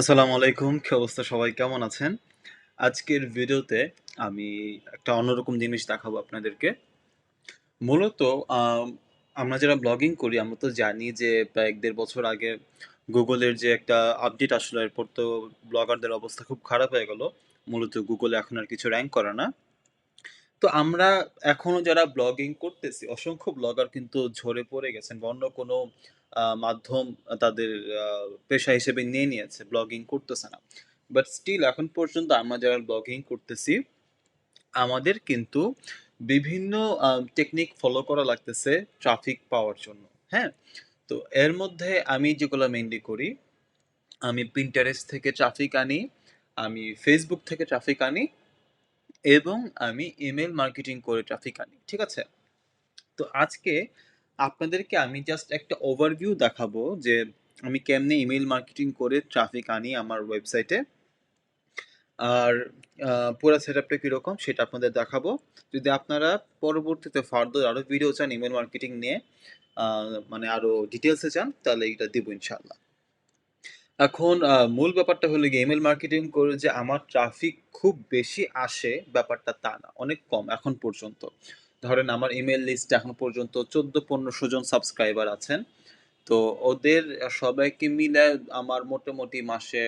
আসসালামু আলাইকুম, কি অবস্থা সবাই? কেমন আছেন? আজকের ভিডিওতে আমি একটা অন্যরকম জিনিস দেখাবো আপনাদেরকে। মূলত আমরা যারা ব্লগিং করি, আমরা তো জানি যে প্রায় এক দেড় বছর আগে গুগলের যে একটা আপডেট আসলো, এরপর তো ব্লগারদের অবস্থা খুব খারাপ হয়ে গেল। মূলত গুগলে এখন আর কিছু র্যাঙ্ক করে না। তো আমরা এখনও যারা ব্লগিং করতেছি, অসংখ্য ব্লগার কিন্তু ঝরে পড়ে গেছেন বা অন্য কোনো মাধ্যম তাদের পেশা হিসেবে নিয়ে নিয়েছে। ব্লগিং করতেছে না। বাট স্টিল এখন পর্যন্ত আমরা যারা ব্লগিং করতেছি, আমাদের কিন্তু বিভিন্ন টেকনিক ফলো করা লাগতেছে ট্রাফিক পাওয়ার জন্য। হ্যাঁ? তো এর মধ্যে আমি যেগুলো মেনলি করি, আমি পিন্টারেস্ট থেকে ট্রাফিক আনি, আমি ফেসবুক থেকে ট্রাফিক আনি, এবং আমি ইমেল মার্কেটিং করে ট্রাফিক আনি। ঠিক আছে? তো আজকে আপনাদেরকে আমি জাস্ট একটা ওভারভিউ দেখাবো যে আমি কেমনে ইমেল মার্কেটিং করে ট্রাফিক আনি আমার ওয়েবসাইটে আর পুরো সেট আপটা কীরকম সেটা আপনাদের দেখাবো। যদি আপনারা পরবর্তীতে ফার্দার আরও ভিডিও চান ইমেল মার্কেটিং নিয়ে মানে আরও ডিটেলসে চান, তাহলে এটা দিব ইনশাল্লাহ এখন মূল ব্যাপারটা হলো গিয়ে ইমেল মার্কেটিং করে যে আমার ট্রাফিক খুব বেশি আসে ব্যাপারটা তা না, অনেক কম এখন পর্যন্ত। ধরেন আমার ইমেল লিস্টে এখন পর্যন্ত চোদ্দ, পনেরোশো জন সাবস্ক্রাইবার আছেন। তো ওদের সবাইকে মিলে আমার মোটামুটি মাসে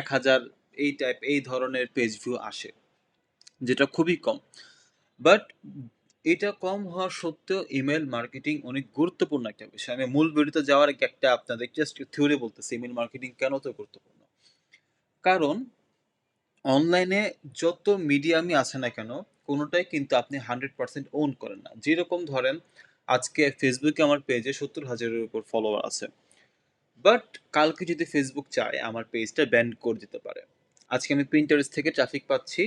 এক হাজার এই টাইপ এই ধরনের পেজ ভিউ আসে, যেটা খুবই কম। বাট এটা কম হওয়া সত্ত্বেও ইমেল মার্কেটিং অনেক গুরুত্বপূর্ণ একটা বিষয়। আমি মূল ভিডিওতে যাওয়ার আগে একটা আপনাদের জাস্ট থিওরি বলতেছি ইমেল মার্কেটিং কেন তো গুরুত্বপূর্ণ? কারণ অনলাইনে যত মিডিয়ামই আছে না কেন কোনোটাই কিন্তু আপনি হান্ড্রেড পার্সেন্ট ওন করেন না। যেরকম ধরেন, আজকে ফেসবুকে আমার পেজে সত্তর হাজারের উপর ফলোয়ার আছে। বাট কালকে যদি ফেসবুক চায়, আমার পেজটা ব্যান করে দিতে পারে। আজকে আমি প্রিন্টারেস্ট থেকে ট্রাফিক পাচ্ছি।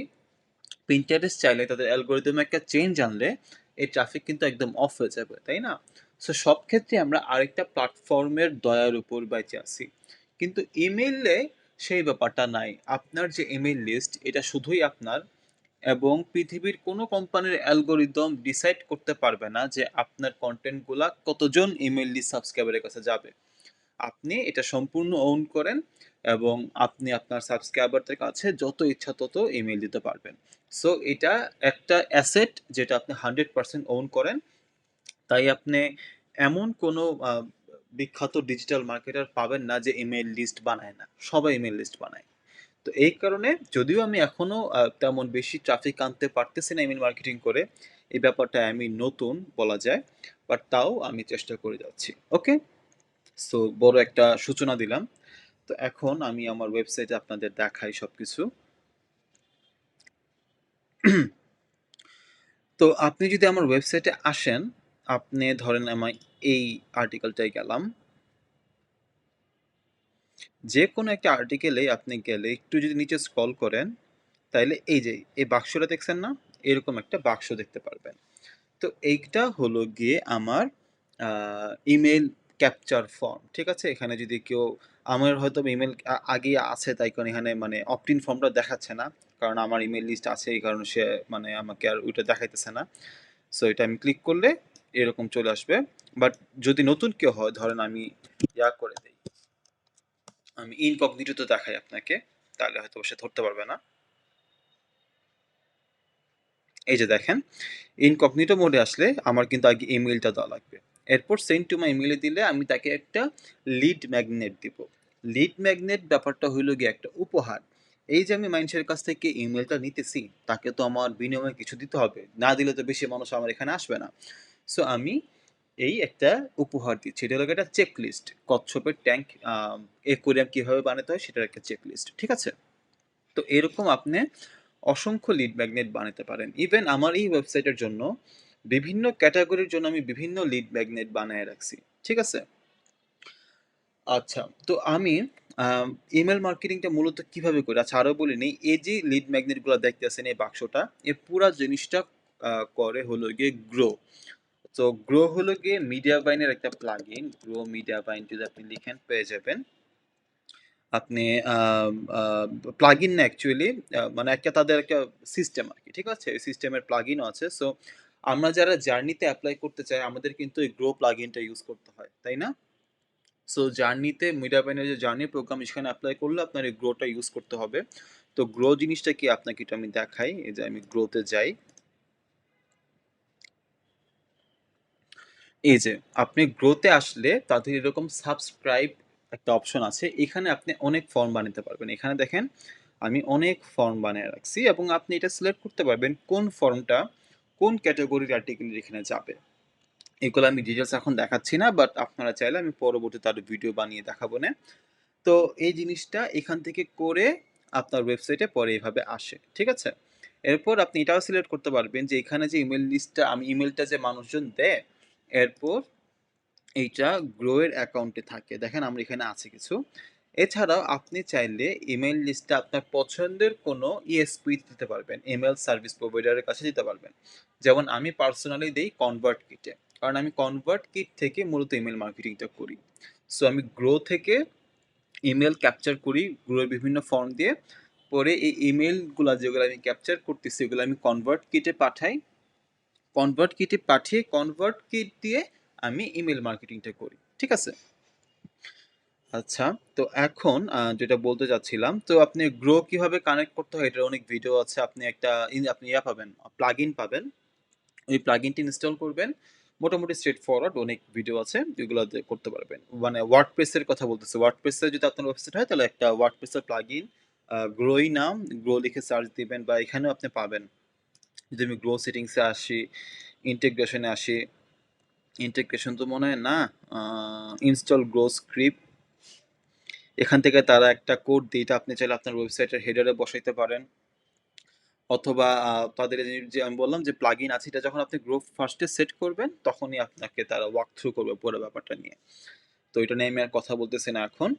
প্রিন্টারেস্ট চাইলে তাদের অ্যালগোরিদমে একটা চেঞ্জ আনলে, এই ট্রাফিক কিন্তু একদম অফ হয়ে যাবে, তাই না? সো সব ক্ষেত্রে আমরা আরেকটা প্ল্যাটফর্মের দয়ার উপর বেঁচে আছি। কিন্তু ইমেইলে সেই ব্যাপারটা নাই। আপনার যে ইমেইল লিস্ট এটা শুধুই আপনার এবং পৃথিবীর কোনো কোম্পানির অ্যালগোরিদম ডিসাইড করতে পারবে না যে আপনার কন্টেন্টগুলা কতজন ইমেইল লিস্ট সাবস্ক্রাইবারের কাছে যাবে। আপনি এটা সম্পূর্ণ ওন করেন এবং আপনি আপনার সাবস্ক্রাইবারদের কাছে যত ইচ্ছা তত ইমেল দিতে পারবেন। সো এটা একটা অ্যাসেট যেটা আপনি হান্ড্রেড পার্সেন্ট ওন করেন। তাই আপনি এমন কোনো বিখ্যাত ডিজিটাল মার্কেটার পাবেন না যে ইমেল লিস্ট বানায় না। সবাই ইমেল লিস্ট বানায়। তো এই কারণে যদিও আমি এখনও আহ, তেমন বেশি ট্রাফিক আনতে পারতেছি না ইমেল মার্কেটিং করে এই ব্যাপারটা আমি নতুন বলা যায় বাট তাও আমি চেষ্টা করে যাচ্ছি ওকে সো বড় একটা সূচনা দিলাম। তো এখন আমি আমার ওয়েবসাইটে আপনাদের দেখাই সব কিছু তো আপনি যদি আমার ওয়েবসাইটে আসেন আপনি ধরেন আমার এই আর্টিকেলটাই গেলাম। যে কোনো একটা আর্টিকেলে আপনি গেলে একটু যদি নিচে স্ক্রল করেন তাহলে এই যে, এই বাক্সটা দেখছেন না? এরকম একটা বাক্স দেখতে পারবেন। তো এইটা হলো গিয়ে আমার ইমেল ক্যাপচার ফর্ম ঠিক আছে? এখানে যদি কেউ, আমার হয়তো ইমেল আগে আছে, তাই কারণ এখানে মানে অপটিন ফর্মটা দেখাচ্ছে না। কারণ আমার ইমেল লিস্ট আছে, এই কারণে সে মানে আমাকে আর ওইটা দেখাইতেছে না। সো এটা আমি ক্লিক করলে এরকম চলে আসবে। বাট যদি নতুন কেউ হয়, ধরেন আমি ইয়া করে দিই। আমি ইনকগনিটোতে দেখাই আপনাকে, তাহলে হয়তো সে ধরতে পারবে না। এই যে দেখেন ইনকগনিটো মোডে আসলে আমার কিন্তু আগে ইমেলটা দেওয়া লাগবে। এরপর সেন্ড টু মাই ইমেলে দিলে আমি তাকে একটা লিড ম্যাগনেট দিব। লিড ম্যাগনেট ব্যাপারটা হইল গিয়ে একটা উপহার। এই যে আমি মানুষের কাছ থেকে ইমেলটা নিতেছি, তাকে তো আমার বিনিময়ে কিছু দিতে হবে। না দিলে তো বেশি মানুষ আমার এখানে আসবে না। সো আমি এই একটা উপহার দিচ্ছি। এটা হলো একটা চেক লিস্ট কচ্ছপের ট্যাঙ্ক একুরিয়াম কীভাবে বানাতে হয় সেটার একটা চেকলিস্ট ঠিক আছে? তো এরকম আপনি অসংখ্য লিড ম্যাগনেট বানাতে পারেন। ইভেন আমার এই ওয়েবসাইটের জন্য বিভিন্ন ক্যাটাগরির জন্য আমি বিভিন্ন লিড ম্যাগনেট বানিয়ে রাখছি, ঠিক আছে? আচ্ছা তো আমি ইমেল মার্কেটিংটা মূলত কীভাবে করি? আচ্ছা আরও বলি নেই, এই যে লিড ম্যাগনেটগুলো দেখতেছেন, এই বাক্সটা এই পুরা জিনিসটা করে হলো গিয়ে গ্রো তো গ্রো হলো গিয়ে মিডিয়া বাইনের একটা plug in grow Mediavine যদি আপনি লিখেন, পেয়ে যাবেন। আপনি প্লাগ ইন না অ্যাকচুয়ালি মানে একটা তাদের একটা সিস্টেম আর কি, ঠিক আছে? এই সিস্টেমের প্লাগ ইনও আছে। সো আমরা যারা জার্নিতে অ্যাপ্লাই করতে চাই, আমাদের কিন্তু এই গ্রো প্লাগ ইনটা ইউজ করতে হয়, তাই না? সো জার্নিতে মিডিয়া বাইনের যে জার্নি প্রোগ্রাম সেখানে অ্যাপ্লাই করলে আপনার এই গ্রোটা ইউজ করতে হবে। তো গ্রো জিনিসটা কি? আপনাকে এটা আমি দেখাই। এই যে আমি গ্রোতে যাই। এই যে, আপনি গ্রোতে আসলে তাদের এরকম সাবস্ক্রাইব একটা অপশন আছে। এখানে আপনি অনেক ফর্ম বানাতে পারবেন। এখানে দেখেন, আমি অনেক ফর্ম বানিয়ে রাখছি এবং আপনি এটা সিলেক্ট করতে পারবেন কোন ফর্মটা কোন ক্যাটাগরির আর্টিকেল এখানে যাবে। এগুলো আমি ডিটেলস এখন দেখাচ্ছি না বাট আপনারা চাইলে আমি পরবর্তী তার ভিডিও বানিয়ে দেখাবো না। তো এই জিনিসটা এখান থেকে করে আপনার ওয়েবসাইটে পরে এভাবে আসে, ঠিক আছে? এরপর আপনি এটাও সিলেক্ট করতে পারবেন যে এখানে যে ইমেল লিস্টটা আমি ইমেলটা যে মানুষজন দেয় এরপর এইটা গ্রোয়ের অ্যাকাউন্টে থাকে। দেখেন আমরা এখানে আছে কিছু। এছাড়াও আপনি চাইলে ইমেল লিস্টটা আপনার পছন্দের কোনো ইএসপি দিতে পারবেন। ইমেল সার্ভিস প্রোভাইডারের কাছে দিতে পারবেন। যেমন আমি পার্সোনালি দিই কনভার্ট কিটে কারণ আমি কনভার্ট কিট থেকে মূলত ইমেল মার্কেটিংটা করি। সো আমি গ্রো থেকে ইমেল ক্যাপচার করি গ্রোয়ের বিভিন্ন ফর্ম দিয়ে। পরে এই ইমেলগুলো যেগুলো আমি ক্যাপচার করতেছি এগুলো আমি কনভার্ট কিটে পাঠাই। কনভার্ট কিটে পাঠিয়ে কনভার্ট কিট দিয়ে আমি ইমেল মার্কেটিংটা করি, ঠিক আছে? আচ্ছা তো এখন যেটা বলতে যাচ্ছিলাম তো আপনি গ্রো কীভাবে কানেক্ট করতে হয়, এটার অনেক ভিডিও আছে, আপনি একটা আপনি ইয়া পাবেন প্লাগ পাবেন, ওই প্লাগ ইনস্টল করবেন, মোটামুটি স্ট্রেট ফরওয়ার্ড অনেক ভিডিও আছে যেগুলো করতে পারবেন। মানে ওয়ার্ড প্রেসের কথা বলতেছে ওয়ার্ড প্রেসের যদি আপনার ওয়েবসাইট হয়, তাহলে একটা ওয়ার্ড প্রেসের প্লাগ ইন গ্রোই নাম গ্রো লিখে সার্চ দিবেন বা এখানেও আপনি পাবেন। যদি আমি গ্রো সেটিংসে আসি ইন্টিগ্রেশনে আসি ইন্টিগ্রেশন তো মনে হয় না ইনস্টল গ্রো স্ক্রিপ্ট এখান থেকে তারা একটা কোড দিয়ে এটা আপনি চাইলে আপনার ওয়েবসাইটের হেডারে বসাইতে পারেন। অথবা তাদের যে আমি বললাম যে প্লাগ ইন আছে, এটা যখন আপনি গ্রুপ ফার্স্টে সেট করবেন, তখনই আপনাকে তারা ওয়াক থ্রু করবে পুরো ব্যাপারটা নিয়ে। তো এটা নিয়ে আমি আর কথা বলতেছি না এখন।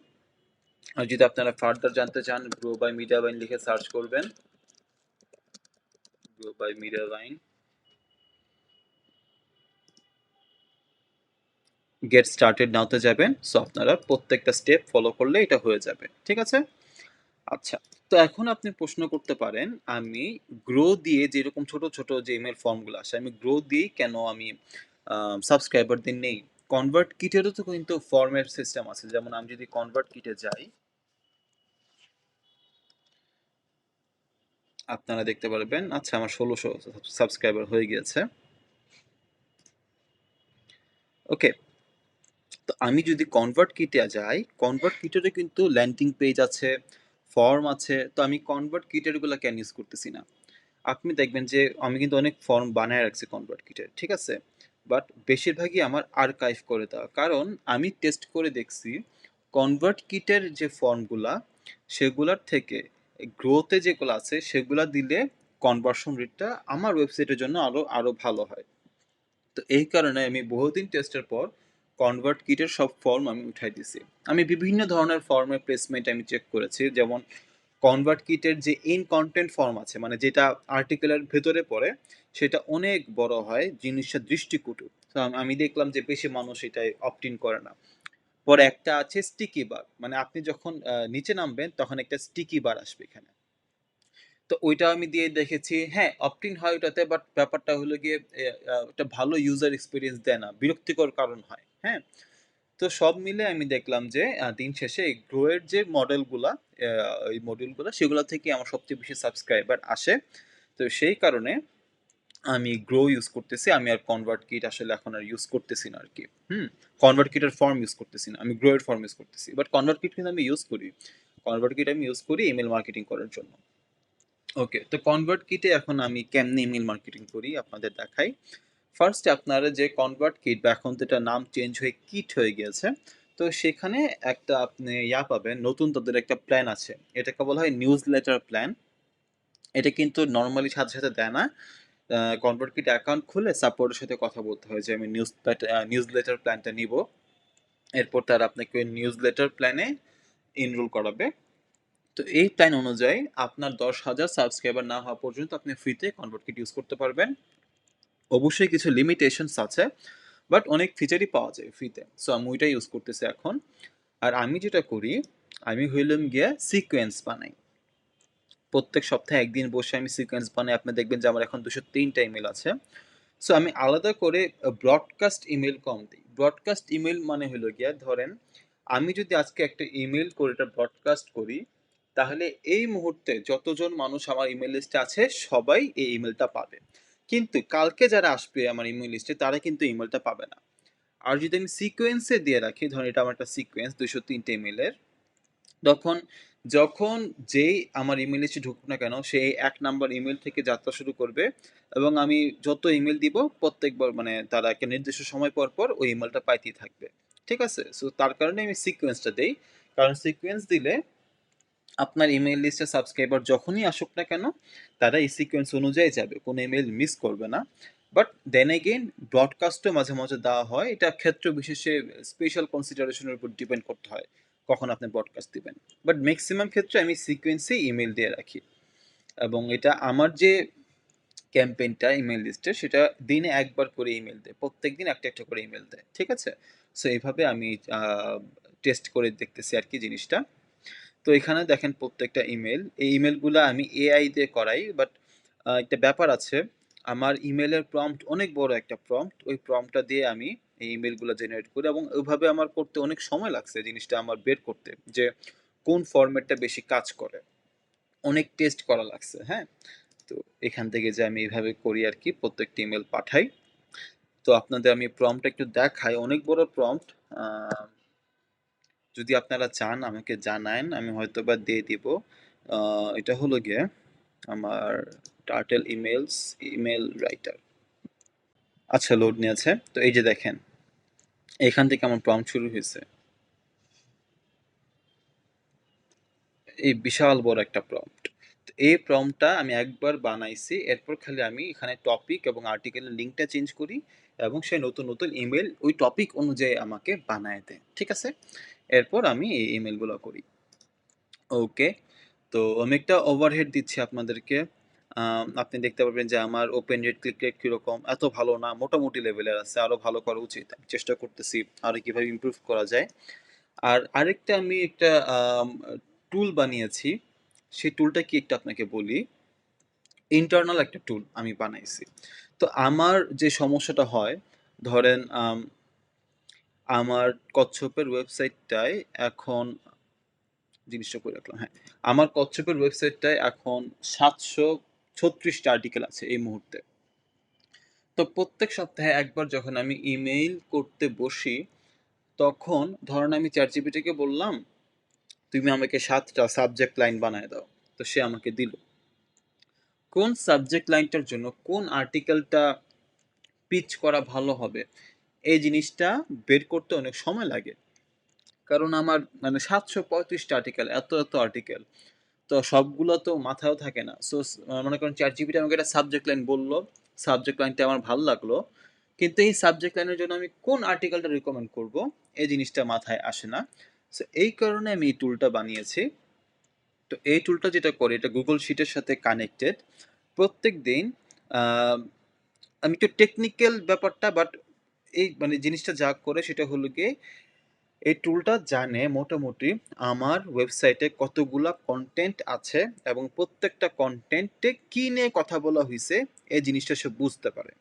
আর যদি আপনারা ফার্দার জানতে চান গ্রো বাই মিডিয়া বাইন লিখে সার্চ করবেন। গ্রো বাই মিডিয়া বাইন গেট স্টার্টেড নাওতে যাবেন। সো আপনারা প্রত্যেকটা স্টেপ ফলো করলে এটা হয়ে যাবে। ঠিক আছে? আচ্ছা তো এখন আপনি প্রশ্ন করতে পারেন, আমি গ্রো দিয়ে যেরকম ছোট ছোট যে ইমেল ফর্মগুলো আসে, আমি গ্রো দিয়েই কেন আমি সাবস্ক্রাইবারদের নেই? কনভার্ট কিটেরও তো কিন্তু ফর্মের সিস্টেম আছে। যেমন আমি যদি কনভার্ট কিটে যাই আপনারা দেখতে পারবেন। আচ্ছা আমার ষোলোশো সাবস্ক্রাইবার হয়ে গিয়েছে। ওকে তো আমি যদি কনভার্ট কিটে যাই কনভার্ট কিটেরও কিন্তু ল্যান্ডিং পেজ আছে ফর্ম আছে, তো আমি কনভার্ট কিটেরগুলো কেন ইউজ করতেছি না। আপনি দেখবেন যে আমি কিন্তু অনেক ফর্ম বানায় রাখছি কনভার্ট কিটের ঠিক আছে? বাট বেশিরভাগই আমার আর্কাইভ করে দেওয়া। কারণ আমি টেস্ট করে দেখছি কনভার্ট কিটের যে ফর্মগুলা সেগুলার থেকে গ্রোতে যেগুলো আছে, সেগুলা দিলে কনভার্সন রেটটা আমার ওয়েবসাইটের জন্য আরও আরও ভালো হয়। তো এই কারণে আমি বহুদিন টেস্টের পর কনভার্ট কিটের সব ফর্ম আমি উঠাই দিছি। আমি বিভিন্ন ধরনের ফর্মের প্লেসমেন্ট আমি চেক করেছি, যেমন কনভার্ট কিটের যে ইন কন্টেন্ট ফর্ম আছে মানে যেটা আর্টিকেলের ভেতরে পড়ে, সেটা অনেক বড় হয়, জিনিসটা দৃষ্টিকুটু। আমি দেখলাম যে বেশি মানুষ এটাই অপটিন করে না। পরে একটা আছে স্টিকি বার মানে আপনি যখন নিচে নামবেন, তখন একটা স্টিকি বার আসবে এখানে। তো ওইটা আমি দিয়ে দেখেছি। হ্যাঁ অপটিন হয় ওটাতে বাট ব্যাপারটা হলো গিয়ে একটা ভালো ইউজার এক্সপিরিয়েন্স দেয় না। বিরক্তিকর কারণ হয়। হ্যাঁ? তো সব মিলে আমি দেখলাম যে দিন শেষে এই গ্রোয়ের যে মডেলগুলা ওই মডেলগুলো সেগুলো থেকে আমার সবচেয়ে বেশি সাবস্ক্রাইবার আসে। তো সেই কারণে আমি গ্রো ইউজ করতেছি, আমি আর কনভার্ট কিট আসলে এখন আর ইউজ করতেছি না আর কি হুম কনভার্ট কিটের ফর্ম ইউজ করতেছি না, আমি গ্রোয়ের ফর্ম ইউজ করতেছি। বাট কনভার্ট কিট কিন্তু আমি ইউজ করি। কনভার্ট কিট আমি ইউজ করি ইমেল মার্কেটিং করার জন্য। ওকে তো কনভার্ট কিটে এখন আমি কেমনে ইমেল মার্কেটিং করি আপনাদের দেখাই। ফার্স্টে আপনারা যে কনভার্ট কিট বা এখন তো এটা নাম চেঞ্জ হয়ে কিট হয়ে গিয়েছে, তো সেখানে একটা আপনি ইয়া পাবেন, নতুন তাদের একটা প্ল্যান আছে। এটাকে বলা হয় নিউজ লেটার প্ল্যান এটা কিন্তু নর্মালি সাথে সাথে দেয় না। কনভার্ট কিট অ্যাকাউন্ট খুলে সাপোর্টের সাথে কথা বলতে হয় যে আমি নিউজ নিউজ লেটার প্ল্যানটা নিব। এরপর তার আপনাকে ওই নিউজ লেটার প্ল্যানে এনরোল করাবে। তো এই প্ল্যান অনুযায়ী আপনার দশ হাজার সাবস্ক্রাইবার না হওয়া পর্যন্ত আপনি ফ্রিতে কনভার্ট কিট ইউজ করতে পারবেন। অবশ্যই কিছু লিমিটেশনস আছে বাট অনেক ফিচারই পাওয়া যায় ফ্রিতে সো আমি ওইটাই ইউজ করতেছি এখন। আর আমি যেটা করি, আমি হইলাম গিয়ে সিকোয়েন্স বানাই। প্রত্যেক সপ্তাহে একদিন বসে আমি সিকোয়েন্স বানাই। আপনি দেখবেন যে আমার এখন দুশো তিনটা ইমেল আছে। সো আমি আলাদা করে ব্রডকাস্ট ইমেল কম দিই। ব্রডকাস্ট ইমেল মানে হলো গিয়া, ধরেন, আমি যদি আজকে একটা ইমেল করে এটা ব্রডকাস্ট করি, তাহলে এই মুহূর্তে যতজন মানুষ আমার ইমেল লিস্টে আছে, সবাই এই ইমেলটা পাবে। কিন্তু কালকে যারা আসবে আমার ইমেল লিস্টে তারা কিন্তু ইমেলটা পাবে না। আর যদি আমি সিকোয়েন্সে দিয়ে রাখি, ধরেন এটা আমার একটা সিকোয়েন্স দুশো তিনটে ইমেলের তখন যখন যেই আমার ইমেল লিস্টে ঢুকুক না কেন, সে এক নাম্বার ইমেল থেকে যাত্রা শুরু করবে এবং আমি যত ইমেল দিব প্রত্যেকবার মানে তারা একটা নির্দিষ্ট সময় পর পর ওই ইমেলটা পাইতেই থাকবে। ঠিক আছে? সো তার কারণে আমি সিকোয়েন্সটা দেই। কারণ সিকোয়েন্স দিলে আপনার ইমেল লিস্টে সাবস্ক্রাইবার যখনই আসুক না কেন, তারা এই সিকোয়েন্স অনুযায়ী যাবে, কোনো ইমেল মিস করবে না। বাট দেন এগেইন ব্রডকাস্টও মাঝে মাঝে দেওয়া হয়। এটা ক্ষেত্র বিশেষে স্পেশাল কনসিডারেশনের উপর ডিপেন্ড করতে হয়। কখন আপনি ব্রডকাস্ট দিবেন। বাট ম্যাক্সিমাম ক্ষেত্রে আমি সিকোয়েন্সেই ইমেল দিয়ে রাখি। এবং এটা আমার যে ক্যাম্পেইনটা ইমেল লিস্টে সেটা দিনে একবার করে ইমেল দেয়। প্রত্যেক দিন একটা একটা করে ইমেল দেয়। ঠিক আছে? সো এইভাবে আমি টেস্ট করে দেখতেছি আর কি জিনিসটা। তো এখানে দেখেন প্রত্যেকটা ইমেল এই ইমেলগুলো আমি এআই দিয়ে করাই বাট একটা ব্যাপার আছে। আমার ইমেলের প্রম্পট অনেক বড় একটা প্রম্পট ওই প্রম্পটটা দিয়ে আমি এই ইমেলগুলো জেনারেট করি এবং ওইভাবে আমার করতে অনেক সময় লাগছে জিনিসটা আমার বের করতে, যে কোন ফরম্যাটটা বেশি কাজ করে। অনেক টেস্ট করা লাগছে হ্যাঁ? তো এখান থেকে যে আমি এইভাবে করি আর কি, প্রত্যেকটা ইমেল পাঠাই। তো আপনাদের আমি প্রম্পট একটু দেখাই, অনেক বড় প্রম্পট যদি আপনারা চান আমাকে জানান আমি হয়তো বা দিয়ে দিব। এটা হলো গিয়ে আমার টার্টেল ইমেলস ইমেল রাইটার আচ্ছা লোড নিয়েছে। তো এই যে দেখেন, এখান থেকে আমার প্রম্পট শুরু হয়েছে। এই বিশাল বড় একটা প্রম্পট এই প্রম্পটটা আমি একবার বানাইছি, এরপর খালি আমি এখানে টপিক এবং আর্টিকেলের লিঙ্কটা চেঞ্জ করি এবং সে নতুন নতুন ইমেল ওই টপিক অনুযায়ী আমাকে বানায় দেয়, ঠিক আছে? এরপর আমি এই ইমেলগুলো করি। ওকে তো আমি একটা ওভারহেড দিচ্ছি আপনাদেরকে। আপনি দেখতে পাবেন যে আমার ওপেন রেট ক্লিক রেট কীরকম, এত ভালো না, মোটামুটি লেভেলের আছে আরও ভালো করা উচিত, আমি চেষ্টা করতেছি আরও কীভাবে ইমপ্রুভ করা যায়। আর আরেকটা আমি একটা টুল বানিয়েছি, সেই টুলটা কি একটা আপনাকে বলি? ইন্টারনাল একটা টুল আমি বানাইছি। তো আমার যে সমস্যাটা হয়, ধরেন আমার কচ্ছপের ওয়েবসাইটটায় এখন, জিনিসটা করে রাখলাম হ্যাঁ আমার কচ্ছপের ওয়েবসাইটটায় এখন সাতশো ছত্রিশটা আর্টিকেল আছে এই মুহূর্তে। তো প্রত্যেক সপ্তাহে একবার যখন আমি ইমেইল করতে বসি, তখন ধরেন আমি চার জিবিটিকে বললাম, তুমি আমাকে সাতটা সাবজেক্ট লাইন বানায় দাও। তো সে আমাকে দিল। কোন সাবজেক্ট লাইনটার জন্য কোন আর্টিকেলটা পিচ করা ভালো হবে, এই জিনিসটা বের করতে অনেক সময় লাগে। কারণ আমার মানে সাতশো পঁয়ত্রিশটা আর্টিকেল এত এত আর্টিকেল তো সবগুলো তো মাথায়ও থাকে না। সো মনে করেন চার জিবিটা আমাকে একটা সাবজেক্ট লাইন বলল। সাবজেক্ট লাইনটা আমার ভালো লাগল। কিন্তু এই সাবজেক্ট লাইনের জন্য আমি কোন আর্টিকেলটা রিকমেন্ড করব, এই জিনিসটা মাথায় আসে না। সো এই কারণে আমি এই টুলটা বানিয়েছি। তো এই টুলটা যেটা করে, এটা গুগল শিটের সাথে কানেক্টেড প্রত্যেক দিন আমি একটু টেকনিক্যাল ব্যাপারটা বাট এই মানে জিনিসটা যা করে সেটা হলো গিয়ে এই টুলটা জানে মোটামুটি আমার ওয়েবসাইটে কতগুলা কন্টেন্ট আছে এবং প্রত্যেকটা কন্টেন্টে কী নিয়ে কথা বলা হয়েছে এই জিনিসটা সে বুঝতে পারে।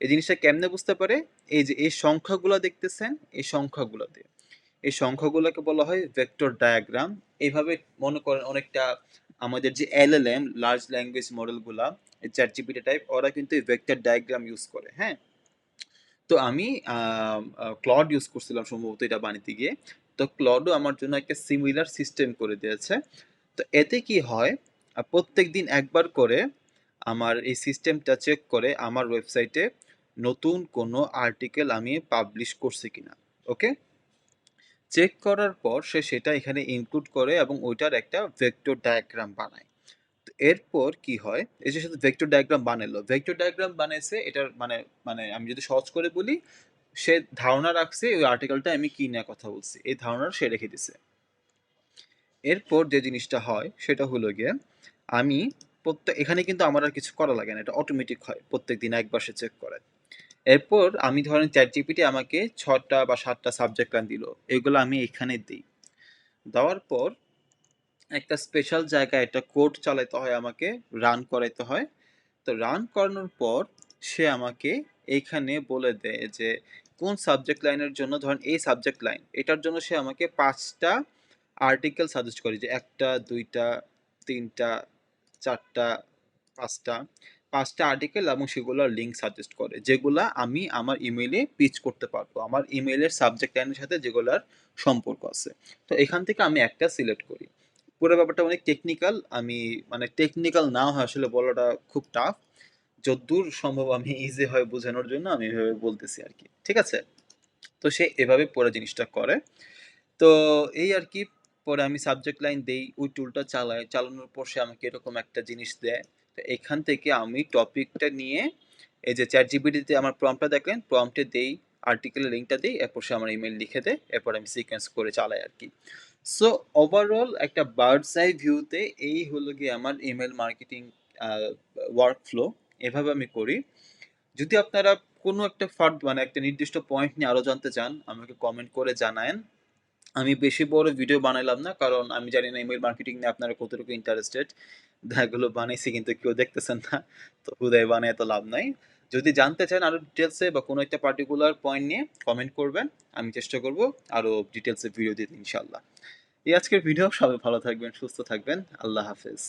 এই জিনিসটা কেমনে বুঝতে পারে? এই যে এই সংখ্যাগুলো দেখতেছেন, এই সংখ্যাগুলো দিয়ে। এই সংখ্যাগুলোকে বলা হয় ভেক্টর ডায়াগ্রাম এইভাবে মনে করেন অনেকটা আমাদের যে L L M large language মডেলগুলা chat GPT type ওরা কিন্তু এই ভেক্টর ডায়াগ্রাম ইউজ করে হ্যাঁ? তো আমি ক্লড ইউজ করছিলাম সম্ভবত এটা বানিতে গিয়ে। তো ক্লডও আমার জন্য একটা সিমিলার সিস্টেম করে দিয়েছে। তো এতে কি হয় প্রত্যেক দিন একবার করে আমার এই সিস্টেমটা চেক করে আমার ওয়েবসাইটে নতুন কোনো আর্টিকেল আমি পাবলিশ করছি কিনা ওকে চেক করার পর সে সেটা এখানে ইনক্লুড করে এবং ওইটার একটা ভেক্টর ডায়াগ্রাম বানায়। এরপর কি হয়? এই যে সাথে ভেক্টর ডায়াগ্রাম বানালো। ভেক্টর ডায়াগ্রাম বানাইছে, এটার মানে মানে আমি যদি সহজ করে বলি, সে ধারণা রাখছে ওই আর্টিকেলটা আমি কি নিয়ে কথা বলছি? এই ধারণা সে রেখে দিছে। এরপর যে জিনিসটা হয়, সেটা হলো গিয়ে, আমি প্রত্যেক, এখানে কিন্তু আমার আর কিছু করা লাগে না, এটা অটোমেটিক হয় প্রত্যেক দিন একবার সে চেক করে। এরপর আমি ধরেন চ্যাট জিপিটি আমাকে ছটা বা সাতটা সাবজেক্ট লাইন দিল, এগুলো আমি এখানে দিই। দেওয়ার পর একটা স্পেশাল জায়গায় একটা কোড চালাইতে হয়, আমাকে রান করাইতে হয়। তো রান করানোর পর সে আমাকে এইখানে বলে দেয় যে, কোন সাবজেক্ট লাইনের জন্য, ধরেন এই সাবজেক্ট লাইন এটার জন্য সে আমাকে পাঁচটা আর্টিকেল সাজেস্ট করে যে, একটা, দুইটা, তিনটা, চারটা, পাঁচটা পাঁচটা আর্টিকেল এবং সেগুলোর লিঙ্ক সাজেস্ট করে, যেগুলা আমি আমার ইমেইলে পিচ করতে পারব। আমার ইমেইলের সাবজেক্ট লাইনের সাথে যেগুলার সম্পর্ক আছে। তো এখান থেকে আমি একটা সিলেক্ট করি। পুরো ব্যাপারটা অনেক টেকনিক্যাল আমি মানে টেকনিক্যাল না হয় আসলে বলাটা খুব টাফ যদ্দূর সম্ভব আমি ইজি হয় বোঝানোর জন্য আমি এভাবে বলতেছি আর কি, ঠিক আছে? তো সে এভাবে পুরো জিনিসটা করে। তো এই আর কি, পরে আমি সাবজেক্ট লাইন দেই, ওই টুলটা চালাই চালানোর পর সে আমাকে এরকম একটা জিনিস দেয়। তো এখান থেকে আমি টপিকটা নিয়ে এই যে চ্যাট জিপিটিতে আমার প্রম্পটটা দেখলেন প্রম্পটে দেই আর্টিকেলের লিঙ্কটা দিই, এরপর সে আমার ইমেল লিখে দেয়, এরপর আমি সিকোয়েন্স করে চালাই আর কি। সো ওভারঅল একটা বার্ডস আই ভিউতে এই হলো গিয়ে আমার ইমেল মার্কেটিং ওয়ার্ক ফ্লো এভাবে আমি করি। যদি আপনারা কোনো একটা ফার্দ মানে একটা নির্দিষ্ট পয়েন্ট নিয়ে আরও জানতে চান, আমাকে কমেন্ট করে জানায়েন। আমি বেশি বড় ভিডিও বানাইলাম না, কারণ আমি জানি না ইমেল মার্কেটিং নিয়ে আপনারা কতটুকু ইন্টারেস্টেড এগুলো বানাইছি কিন্তু কেউ দেখতেছেন না, তো হুদায় বানায় তো লাভ নাই। যদি জানতে চান আরও ডিটেলসে বা কোনো একটা পার্টিকুলার পয়েন্ট নিয়ে কমেন্ট করবেন, আমি চেষ্টা করব আরও ডিটেলসে ভিডিও দিতে ইনশাল্লাহ এই আজকের ভিডিও সবাই ভালো থাকবেন, সুস্থ থাকবেন। আল্লাহ হাফেজ।